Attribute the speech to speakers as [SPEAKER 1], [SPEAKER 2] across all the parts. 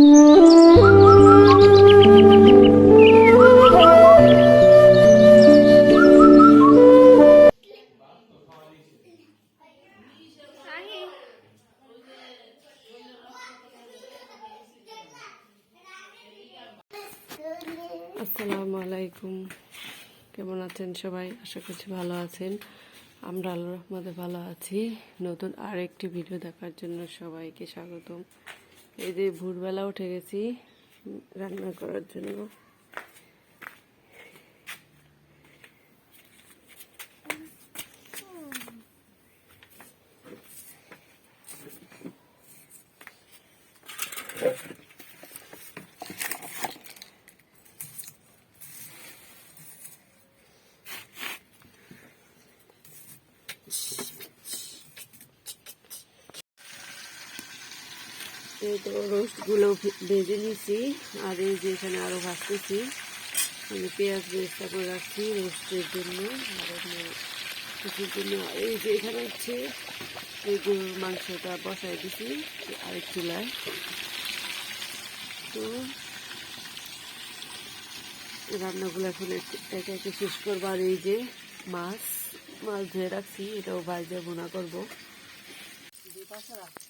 [SPEAKER 1] আসসালামু আলাইকুম। কেমন আছেন সবাই? আশা করছি ভালো আছেন। আমরা আল্লাহ রহমতে ভালো আছি। নতুন আর একটি ভিডিও দেখার জন্য সবাইকে স্বাগতম। এই যে ভোরবেলা উঠে গেছি রান্না করার জন্য। এই তো রোস্টগুলো ভেজে নিয়েছি আর এই যে এখানে আরও ভাজতেছি। আমি পেঁয়াজ বেরেস্তা করে রাখছি রোস্টের জন্য। আর জন্য এই যে এখানে হচ্ছে এই গরুর মাংসটা বসাই দিছি আরেক চুলায়। তো রান্নাগুলো এখন এক- একে শেষ করব। আর এই যে মাছ মাছ ধুয়ে রাখছি, এটাও ভাজে বোনা করব।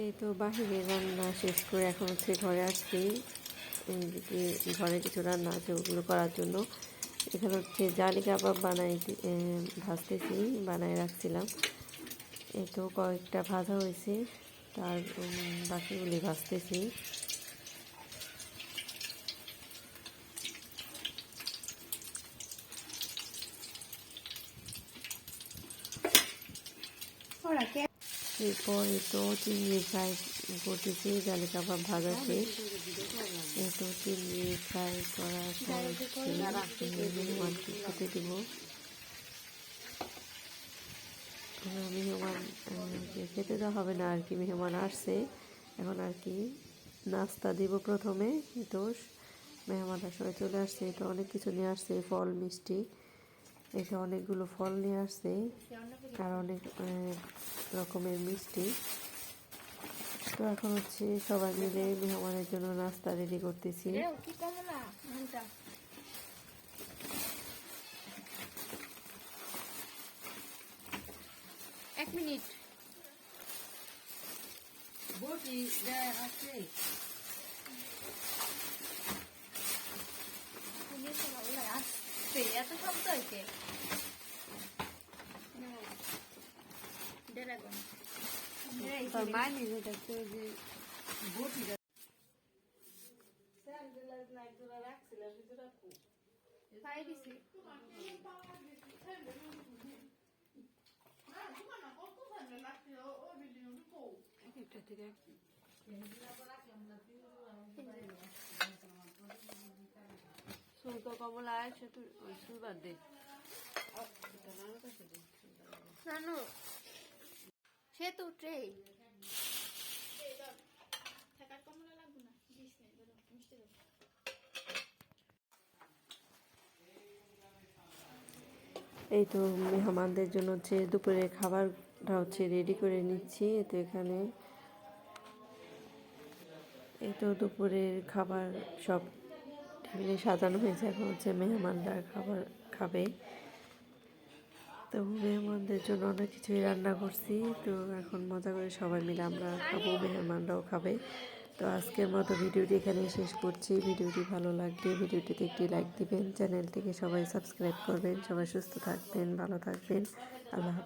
[SPEAKER 1] এই তো বাহিরে রান্না শেষ করে এখন হচ্ছে ঘরে আসছি ঘরে কিছু রান্না আছে, ওগুলো করার জন্য। এখানে হচ্ছে জালি কাবাব বানাই ভাজতেছি বানাই রাখছিলাম। এই তো কয়েকটা ভাজা হয়েছে, তার বাকিগুলি ভাজতেছি। এরপর এই তো চিংড়ি ফ্রাই করতেছি জালি কাবাব ভাজা শেষ এই চিংড়ি ফ্রাই করার পর মেহমানকে খেতে দিব। মেহমান খেতে দেওয়া হবে না, আর কি মেহমান আসছে। এখন আর কি নাস্তা দিব প্রথমে, তো মেহমানরা সবাই চলে আসছে, তো অনেক কিছু নিয়ে আসছে, ফল, মিষ্টি। এটা অনেকগুলো ফল নিয়ে আসছে আর অনেক রকমের মিষ্টি। তো এখন হচ্ছে সবাই মিলে মেহমানের জন্য নাস্তা রেডি করতেছি।
[SPEAKER 2] এক মিনিট। আসছে। এত শব্দ হয়েছে ড্রাগন
[SPEAKER 1] একটা থেকে
[SPEAKER 2] নানু সে তো ট্রে
[SPEAKER 1] এই তো মেহমানদের জন্য হচ্ছে দুপুরের খাবারটা হচ্ছে রেডি করে নিচ্ছি। তো এখানে এই তো দুপুরের খাবার সব টেবিলে সাজানো হয়েছে। এখন হচ্ছে মেহমানরা খাবার খাবে। তো মেহমানদের জন্য অনেক কিছুই রান্না করছি। তো এখন মজা করে সবাই মিলে আমরা খাব, মেহমানরাও খাবে। তো আজকের মতো ভিডিওটি এখানে শেষ করছি। ভিডিওটি ভালো লাগলে ভিডিওটিতে একটি লাইক দিবেন। চ্যানেলটিকে সবাই সাবস্ক্রাইব করবেন। সবাই সুস্থ থাকবেন, ভালো থাকবেন। আল্লাহ।